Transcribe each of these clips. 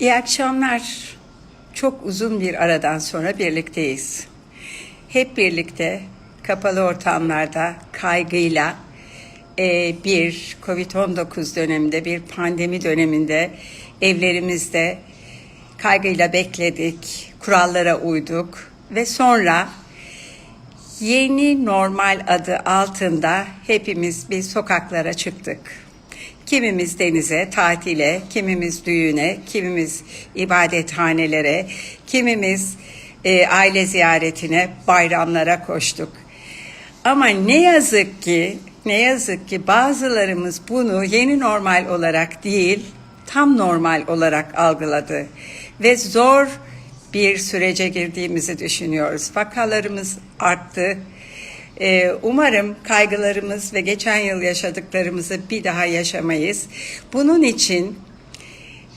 İyi akşamlar. Çok uzun bir aradan sonra birlikteyiz. Hep birlikte kapalı ortamlarda kaygıyla e, bir Covid-19 döneminde, bir pandemi döneminde evlerimizde kaygıyla bekledik, kurallara uyduk ve sonra yeni normal adı altında hepimiz bir sokaklara çıktık. Kimimiz denize, tatile, kimimiz düğüne, kimimiz ibadethanelere, kimimiz e, aile ziyaretine, bayramlara koştuk. Ama ne yazık ki, ne yazık ki bazılarımız bunu yeni normal olarak değil, tam normal olarak algıladı ve zor bir sürece girdiğimizi düşünüyoruz. Vakalarımız arttı. Ee, umarım kaygılarımız ve geçen yıl yaşadıklarımızı bir daha yaşamayız. Bunun için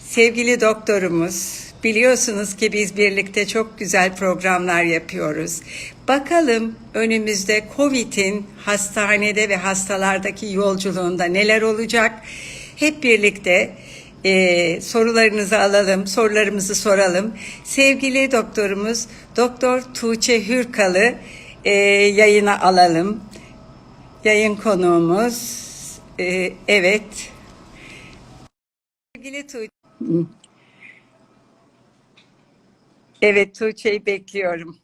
sevgili doktorumuz biliyorsunuz ki biz birlikte çok güzel programlar yapıyoruz. Bakalım önümüzde Covid'in hastanede ve hastalardaki yolculuğunda neler olacak? Hep birlikte e, sorularınızı alalım, sorularımızı soralım. Sevgili doktorumuz Doktor Tuğçe Hürkalı e, yayına alalım. Yayın konuğumuz e, evet. Sevgili Tuğçe. Evet Tuğçe'yi bekliyorum.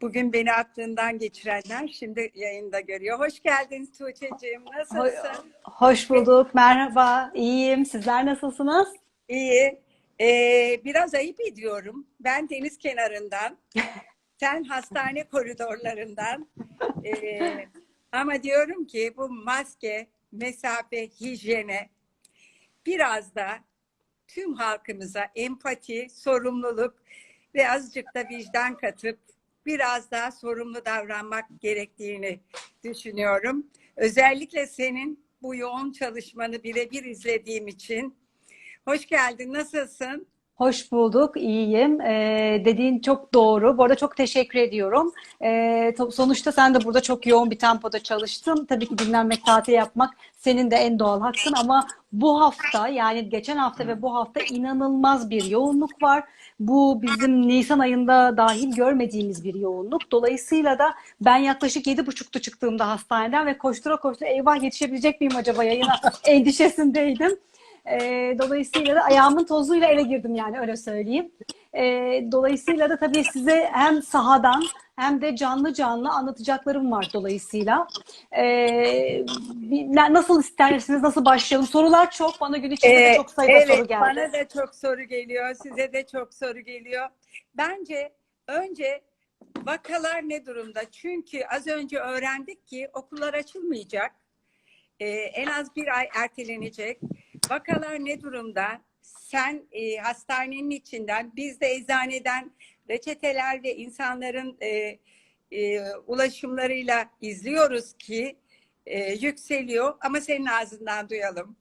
Bugün beni aklından geçirenler şimdi yayında görüyor. Hoş geldin Tuğçe'ciğim. Nasılsın? Hoş bulduk. Merhaba. İyiyim. Sizler nasılsınız? İyi. Ee, biraz ayıp ediyorum. Ben deniz kenarından, sen hastane koridorlarından. Ee, ama diyorum ki bu maske, mesafe, hijyene biraz da tüm halkımıza empati, sorumluluk ve azıcık da vicdan katıp biraz daha sorumlu davranmak gerektiğini düşünüyorum. Özellikle senin bu yoğun çalışmanı birebir izlediğim için. Hoş geldin, nasılsın? Hoş bulduk. İyiyim. Ee, dediğin çok doğru. Bu arada çok teşekkür ediyorum. Ee, sonuçta sen de burada çok yoğun bir tempoda çalıştın. Tabii ki dinlenmek, tatil yapmak senin de en doğal hakkın ama bu hafta yani geçen hafta ve bu hafta inanılmaz bir yoğunluk var. Bu bizim Nisan ayında dahil görmediğimiz bir yoğunluk. Dolayısıyla da ben yaklaşık yedi buçukta çıktığımda hastaneden ve koştura koştura eyvah yetişebilecek miyim acaba yayına endişesindeydim. Ee, dolayısıyla da ayağımın tozuyla eve girdim yani öyle söyleyeyim. Ee, dolayısıyla da tabii size hem sahadan hem de canlı canlı anlatacaklarım var dolayısıyla. Ee, nasıl istersiniz, nasıl başlayalım? Sorular çok. Bana gün içinde de Ee, çok sayıda evet, soru geldi. bana da çok soru geliyor, size de çok soru geliyor. Bence önce vakalar ne durumda? Çünkü az önce öğrendik ki okullar açılmayacak. Ee, en az bir ay ertelenecek. Vakalar ne durumda? Sen e, hastanenin içinden, biz de eczaneden reçeteler ve insanların e, e, ulaşımlarıyla izliyoruz ki e, yükseliyor. Ama senin ağzından duyalım.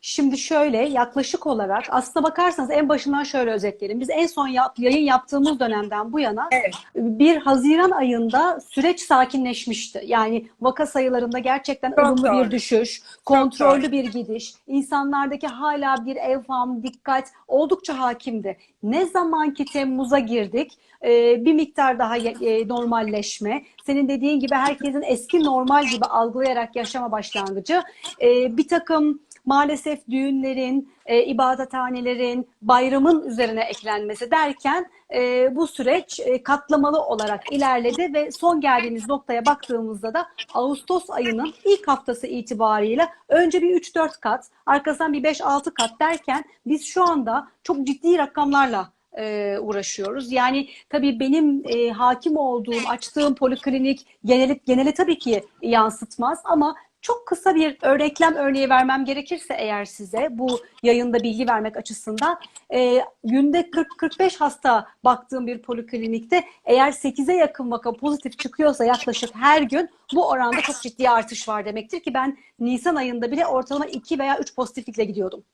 Şimdi şöyle yaklaşık olarak aslına bakarsanız en başından şöyle özetleyelim. Biz en son yap- yayın yaptığımız dönemden bu yana Evet. bir Haziran ayında süreç sakinleşmişti. Yani vaka sayılarında gerçekten Çok doğru. bir düşüş, kontrollü bir gidiş, insanlardaki hala bir evham, dikkat oldukça hakimdi. Ne zaman ki Temmuz'a girdik, e, bir miktar daha e, normalleşme, senin dediğin gibi herkesin eski normal gibi algılayarak yaşama başlangıcı, e, bir takım maalesef düğünlerin, e, ibadethanelerin, bayramın üzerine eklenmesi derken e, bu süreç e, katlamalı olarak ilerledi ve son geldiğimiz noktaya baktığımızda da Ağustos ayının ilk haftası itibariyle önce bir 3-4 kat, arkasından bir 5-6 kat derken biz şu anda çok ciddi rakamlarla e, uğraşıyoruz. Yani tabii benim e, hakim olduğum, açtığım poliklinik geneli, geneli tabii ki yansıtmaz ama çok kısa bir örneklem örneği vermem gerekirse eğer size bu yayında bilgi vermek açısından e, günde 40-45 hasta baktığım bir poliklinikte eğer 8'e yakın vaka pozitif çıkıyorsa yaklaşık her gün bu oranda çok ciddi artış var demektir ki ben Nisan ayında bile ortalama 2 veya 3 pozitiflikle gidiyordum.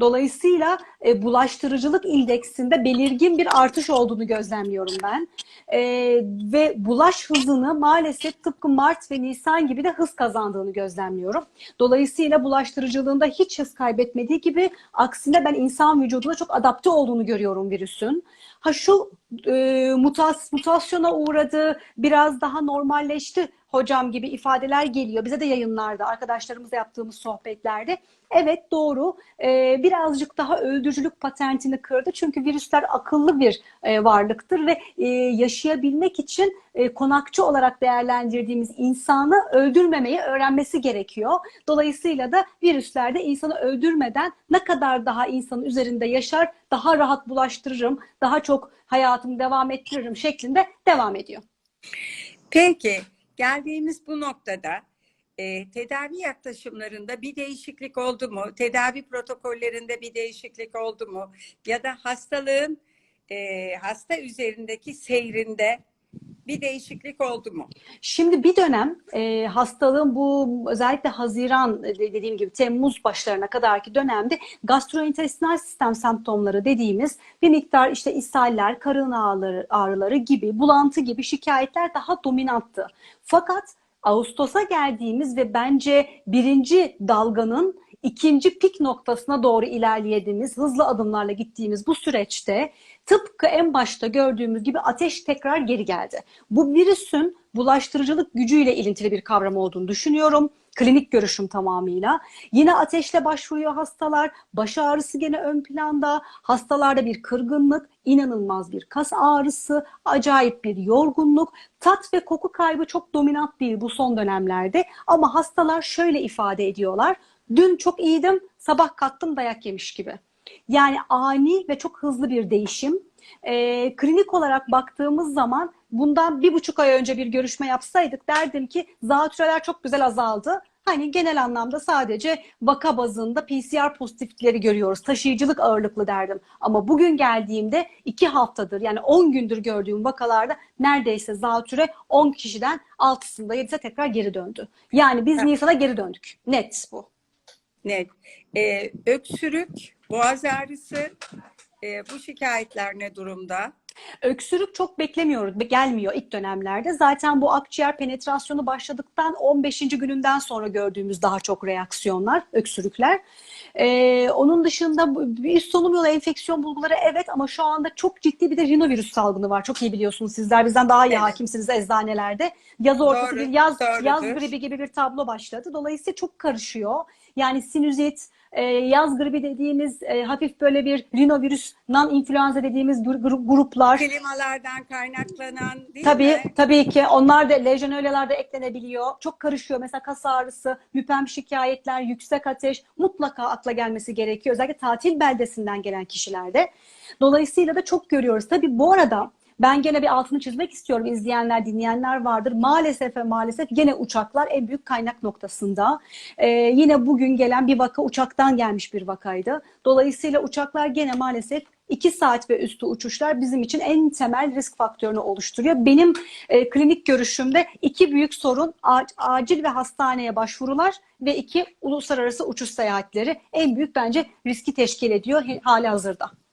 Dolayısıyla e, bulaştırıcılık indeksinde belirgin bir artış olduğunu gözlemliyorum ben. E, ve bulaş hızını maalesef tıpkı Mart ve Nisan gibi de hız kazandığını gözlemliyorum. Dolayısıyla bulaştırıcılığında hiç hız kaybetmediği gibi aksine ben insan vücuduna çok adapte olduğunu görüyorum virüsün. Ha şu e, mutas, mutasyona uğradı, biraz daha normalleşti hocam gibi ifadeler geliyor. Bize de yayınlarda, arkadaşlarımızla yaptığımız sohbetlerde. Evet doğru. Ee, birazcık daha öldürücülük patentini kırdı. Çünkü virüsler akıllı bir e, varlıktır ve e, yaşayabilmek için e, konakçı olarak değerlendirdiğimiz insanı öldürmemeyi öğrenmesi gerekiyor. Dolayısıyla da virüslerde insanı öldürmeden ne kadar daha insanın üzerinde yaşar, daha rahat bulaştırırım, daha çok hayatımı devam ettiririm şeklinde devam ediyor. Peki geldiğimiz bu noktada e, tedavi yaklaşımlarında bir değişiklik oldu mu? Tedavi protokollerinde bir değişiklik oldu mu? Ya da hastalığın e, hasta üzerindeki seyrinde bir değişiklik oldu mu? Şimdi bir dönem e, hastalığın bu özellikle Haziran e, dediğim gibi Temmuz başlarına kadarki dönemde gastrointestinal sistem semptomları dediğimiz bir miktar işte ishaller, karın ağrıları, ağrıları gibi, bulantı gibi şikayetler daha dominanttı. Fakat Ağustos'a geldiğimiz ve bence birinci dalganın ikinci pik noktasına doğru ilerlediğimiz, hızlı adımlarla gittiğimiz bu süreçte tıpkı en başta gördüğümüz gibi ateş tekrar geri geldi. Bu virüsün bulaştırıcılık gücüyle ilintili bir kavram olduğunu düşünüyorum. Klinik görüşüm tamamıyla. Yine ateşle başvuruyor hastalar. Baş ağrısı gene ön planda. Hastalarda bir kırgınlık, inanılmaz bir kas ağrısı, acayip bir yorgunluk. Tat ve koku kaybı çok dominant değil bu son dönemlerde. Ama hastalar şöyle ifade ediyorlar. Dün çok iyiydim, sabah kalktım dayak yemiş gibi. Yani ani ve çok hızlı bir değişim. E, klinik olarak baktığımız zaman bundan bir buçuk ay önce bir görüşme yapsaydık derdim ki zatüreler çok güzel azaldı. Hani genel anlamda sadece vaka bazında PCR pozitiflikleri görüyoruz. Taşıyıcılık ağırlıklı derdim. Ama bugün geldiğimde iki haftadır yani 10 gündür gördüğüm vakalarda neredeyse zatüre 10 kişiden 6'sında 7'se tekrar geri döndü. Yani biz Evet. Nisan'a geri döndük. Net bu. Net. E, öksürük, boğaz ağrısı, e, bu şikayetler ne durumda? Öksürük çok beklemiyoruz, be- gelmiyor ilk dönemlerde. Zaten bu akciğer penetrasyonu başladıktan 15. gününden sonra gördüğümüz daha çok reaksiyonlar, öksürükler. Ee, onun dışında üst solunum yolu enfeksiyon bulguları evet ama şu anda çok ciddi bir de rinovirüs salgını var. Çok iyi biliyorsunuz sizler bizden daha iyi Evet. hakimsiniz eczanelerde. Yaz ortası Doğru, bir yaz doğrudur. yaz gribi gibi bir tablo başladı. Dolayısıyla çok karışıyor. Yani sinüzit, e, yaz gribi dediğimiz e, hafif böyle bir rinovirüs, non-influenza dediğimiz gru- gru- gruplar. Klimalardan kaynaklanan değil Tabii, mi? tabii ki onlar da lejyonellalar da eklenebiliyor. Çok karışıyor. Mesela kas ağrısı, müpem şikayetler, yüksek ateş mutlaka akla gelmesi gerekiyor. Özellikle tatil beldesinden gelen kişilerde. Dolayısıyla da çok görüyoruz. Tabii bu arada ben gene bir altını çizmek istiyorum. İzleyenler, dinleyenler vardır. Maalesef ve maalesef gene uçaklar en büyük kaynak noktasında. Ee, yine bugün gelen bir vaka uçaktan gelmiş bir vakaydı. Dolayısıyla uçaklar gene maalesef 2 saat ve üstü uçuşlar bizim için en temel risk faktörünü oluşturuyor. Benim e, klinik görüşümde iki büyük sorun acil ve hastaneye başvurular ve iki uluslararası uçuş seyahatleri en büyük bence riski teşkil ediyor hali hazırda.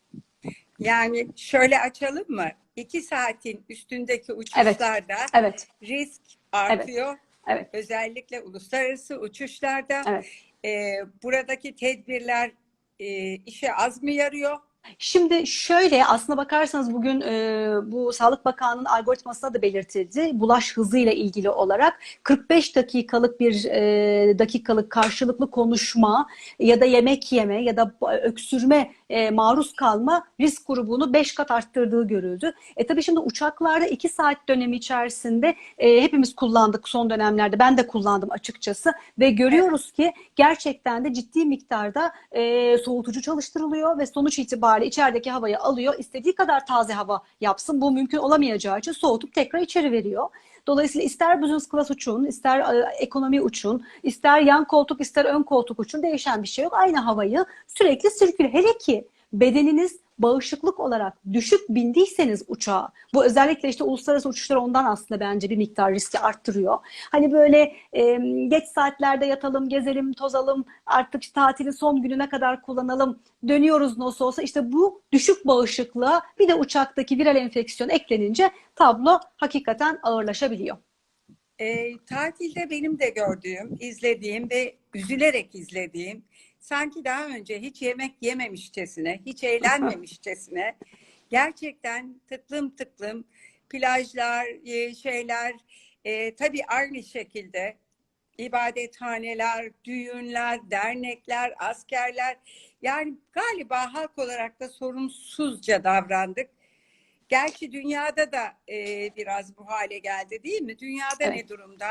Yani şöyle açalım mı? İki saatin üstündeki uçuşlarda Evet, risk artıyor. evet, Özellikle uluslararası uçuşlarda. evet. Ee, buradaki tedbirler e, işe az mı yarıyor? Şimdi şöyle aslına bakarsanız bugün e, bu Sağlık Bakanlığı'nın algoritmasına da belirtildi. Bulaş hızıyla ilgili olarak 45 dakikalık bir e, dakikalık karşılıklı konuşma ya da yemek yeme ya da öksürme e, maruz kalma risk grubunu 5 kat arttırdığı görüldü. E tabii şimdi uçaklarda 2 saat dönemi içerisinde e, hepimiz kullandık son dönemlerde. Ben de kullandım açıkçası ve görüyoruz ki gerçekten de ciddi miktarda e, soğutucu çalıştırılıyor ve sonuç itibariyle içerideki havayı alıyor. istediği kadar taze hava yapsın. Bu mümkün olamayacağı için soğutup tekrar içeri veriyor. Dolayısıyla ister business class uçun, ister e, ekonomi uçun, ister yan koltuk, ister ön koltuk uçun değişen bir şey yok. Aynı havayı sürekli sirkül. Hele ki bedeniniz bağışıklık olarak düşük bindiyseniz uçağa, bu özellikle işte uluslararası uçuşlar ondan aslında bence bir miktar riski arttırıyor. Hani böyle e, geç saatlerde yatalım, gezelim, tozalım, artık tatilin son gününe kadar kullanalım, dönüyoruz nasıl olsa işte bu düşük bağışıklığa bir de uçaktaki viral enfeksiyon eklenince tablo hakikaten ağırlaşabiliyor. E, tatilde benim de gördüğüm, izlediğim ve üzülerek izlediğim sanki daha önce hiç yemek yememişçesine, hiç eğlenmemişçesine gerçekten tıklım tıklım plajlar, e, şeyler e, tabii aynı şekilde ibadethaneler, düğünler, dernekler, askerler yani galiba halk olarak da sorumsuzca davrandık. Gerçi dünyada da e, biraz bu hale geldi değil mi? Dünyada Evet. ne durumda?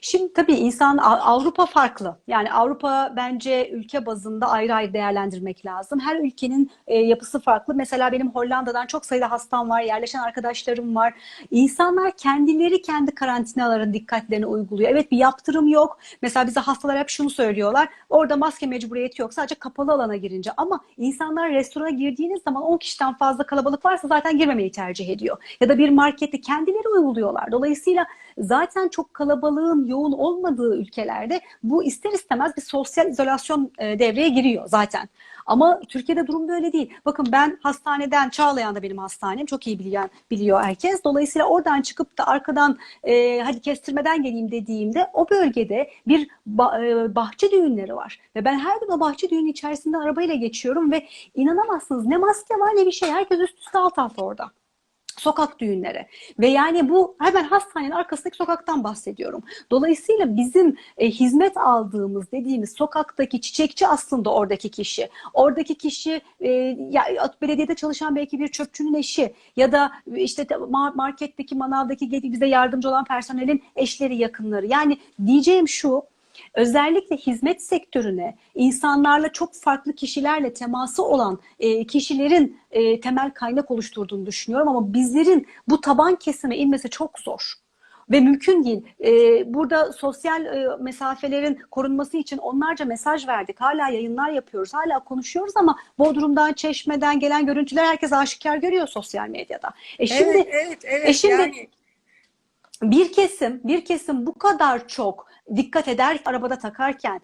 Şimdi tabii insan Avrupa farklı. Yani Avrupa bence ülke bazında ayrı ayrı değerlendirmek lazım. Her ülkenin e, yapısı farklı. Mesela benim Hollanda'dan çok sayıda hastam var, yerleşen arkadaşlarım var. İnsanlar kendileri kendi karantinaların dikkatlerini uyguluyor. Evet bir yaptırım yok. Mesela bize hastalar hep şunu söylüyorlar. Orada maske mecburiyeti yok. Sadece kapalı alana girince. Ama insanlar restorana girdiğiniz zaman 10 kişiden fazla kalabalık varsa zaten girmemeyi tercih ediyor. Ya da bir markette kendileri uyguluyorlar. Dolayısıyla zaten çok kalabalığın yoğun olmadığı ülkelerde bu ister istemez bir sosyal izolasyon e, devreye giriyor zaten. Ama Türkiye'de durum böyle değil. Bakın ben hastaneden, Çağlayan'da benim hastanem. Çok iyi biliyor, biliyor herkes. Dolayısıyla oradan çıkıp da arkadan e, hadi kestirmeden geleyim dediğimde o bölgede bir ba- e, bahçe düğünleri var. Ve ben her gün o bahçe düğünü içerisinden arabayla geçiyorum ve inanamazsınız ne maske var ne bir şey. Herkes üst üste alt alta orada sokak düğünleri ve yani bu hemen hastanenin arkasındaki sokaktan bahsediyorum. Dolayısıyla bizim e, hizmet aldığımız dediğimiz sokaktaki çiçekçi aslında oradaki kişi. Oradaki kişi e, ya belediyede çalışan belki bir çöpçünün eşi ya da işte ma- marketteki manavdaki bize yardımcı olan personelin eşleri yakınları. Yani diyeceğim şu Özellikle hizmet sektörüne insanlarla çok farklı kişilerle teması olan e, kişilerin e, temel kaynak oluşturduğunu düşünüyorum ama bizlerin bu taban kesime inmesi çok zor ve mümkün değil. E, burada sosyal e, mesafelerin korunması için onlarca mesaj verdik. Hala yayınlar yapıyoruz, hala konuşuyoruz ama Bodrum'dan, Çeşme'den gelen görüntüler herkes aşikar görüyor sosyal medyada. E şimdi evet, evet, evet. e şimdi- yani bir kesim, bir kesim bu kadar çok dikkat eder arabada takarken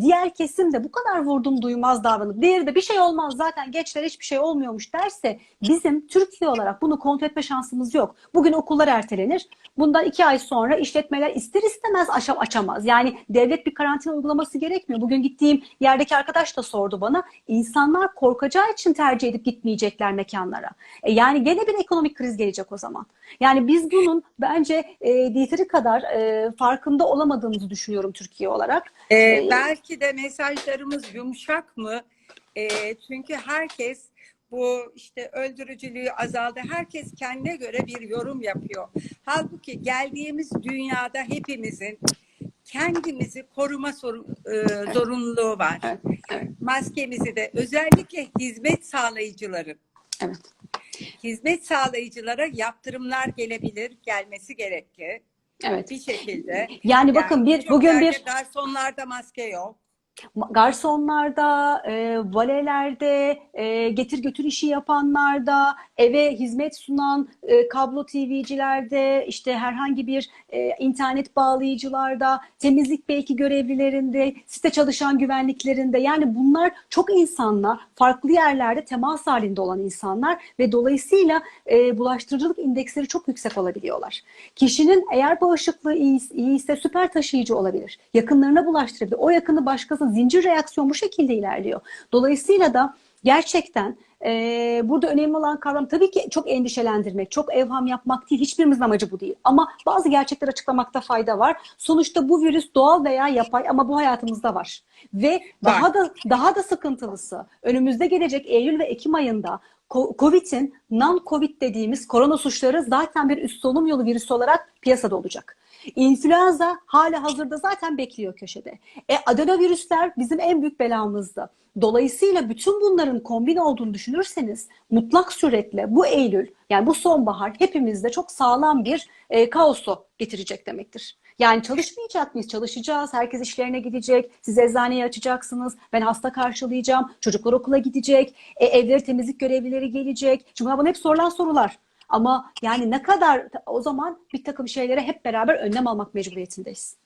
diğer kesim de bu kadar vurdum duymaz davranıp diğeri de bir şey olmaz zaten geçler hiçbir şey olmuyormuş derse bizim Türkiye olarak bunu kontrol etme şansımız yok. Bugün okullar ertelenir. Bundan iki ay sonra işletmeler ister istemez aşam açamaz. Yani devlet bir karantina uygulaması gerekmiyor. Bugün gittiğim yerdeki arkadaş da sordu bana. İnsanlar korkacağı için tercih edip gitmeyecekler mekanlara. E yani gene bir ekonomik kriz gelecek o zaman. Yani biz bunun bence e, yeteri kadar e, farkında olamadığımızı düşünüyorum Türkiye olarak. e, e, belki de mesajlarımız yumuşak mı? E, çünkü herkes bu işte öldürücülüğü azaldı. Herkes kendine göre bir yorum yapıyor. Halbuki geldiğimiz dünyada hepimizin kendimizi koruma sorun, e, zorunluluğu var. Evet, evet. Maskemizi de özellikle hizmet sağlayıcıların Evet. hizmet sağlayıcılara yaptırımlar gelebilir, gelmesi gerekir Evet. bir şekilde. Yani bakın bir bugün bir garsonlarda maske yok. Garsonlarda, e, valelerde, e, getir götür işi yapanlarda, eve hizmet sunan e, kablo TV'cilerde, işte herhangi bir e, internet bağlayıcılarda, temizlik belki görevlilerinde, site çalışan güvenliklerinde yani bunlar çok insanla farklı yerlerde temas halinde olan insanlar ve dolayısıyla e, bulaştırıcılık indeksleri çok yüksek olabiliyorlar. Kişinin eğer bağışıklığı iyi, iyiyse süper taşıyıcı olabilir. Yakınlarına bulaştırabilir. O yakını zincir reaksiyon bu şekilde ilerliyor. Dolayısıyla da gerçekten e, burada önemli olan kavram tabii ki çok endişelendirmek, çok evham yapmak değil. Hiçbirimizin amacı bu değil. Ama bazı gerçekleri açıklamakta fayda var. Sonuçta bu virüs doğal veya yapay ama bu hayatımızda var. Ve daha da daha da sıkıntılısı önümüzde gelecek Eylül ve Ekim ayında Covid'in non-Covid dediğimiz korona suçları zaten bir üst solunum yolu virüsü olarak piyasada olacak. İnfluenza hala hazırda zaten bekliyor köşede. E adenovirüsler bizim en büyük belamızdı. Dolayısıyla bütün bunların kombin olduğunu düşünürseniz mutlak suretle bu Eylül yani bu sonbahar hepimizde çok sağlam bir e, kaosu getirecek demektir. Yani çalışmayacak mıyız? Çalışacağız. Herkes işlerine gidecek. Siz eczaneyi açacaksınız. Ben hasta karşılayacağım. Çocuklar okula gidecek. E, evleri temizlik görevlileri gelecek. Çünkü bana hep sorulan sorular. Ama yani ne kadar o zaman bir takım şeylere hep beraber önlem almak mecburiyetindeyiz.